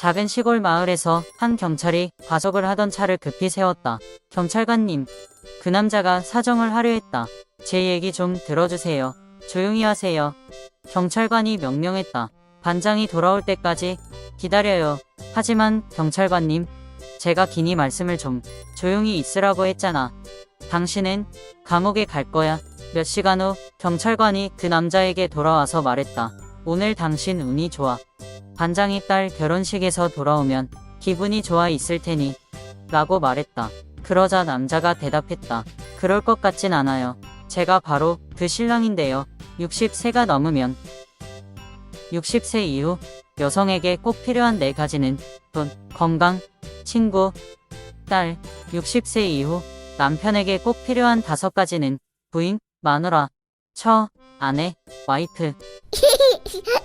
작은 시골 마을에서 한 경찰이 과속을 하던 차를 급히 세웠다. 경찰관님, 그 남자가 사정을 하려 했다. 제 얘기 좀 들어주세요. 조용히 하세요. 경찰관이 명령했다. 반장이 돌아올 때까지 기다려요. 하지만 경찰관님, 제가 기니 말씀을 좀 조용히 있으라고 했잖아. 당신은 감옥에 갈 거야. 몇 시간 후 경찰관이 그 남자에게 돌아와서 말했다. 오늘 당신 운이 좋아. 반장이 딸 결혼식에서 돌아오면 기분이 좋아 있을 테니 라고 말했다. 그러자 남자가 대답했다. 그럴 것 같진 않아요. 제가 바로 그 신랑인데요. 60세가 넘으면 60세 이후 여성에게 꼭 필요한 네 가지는 돈, 건강, 친구, 딸, 60세 이후 남편에게 꼭 필요한 다섯 가지는 부인, 마누라, 처, 아내, 와이프.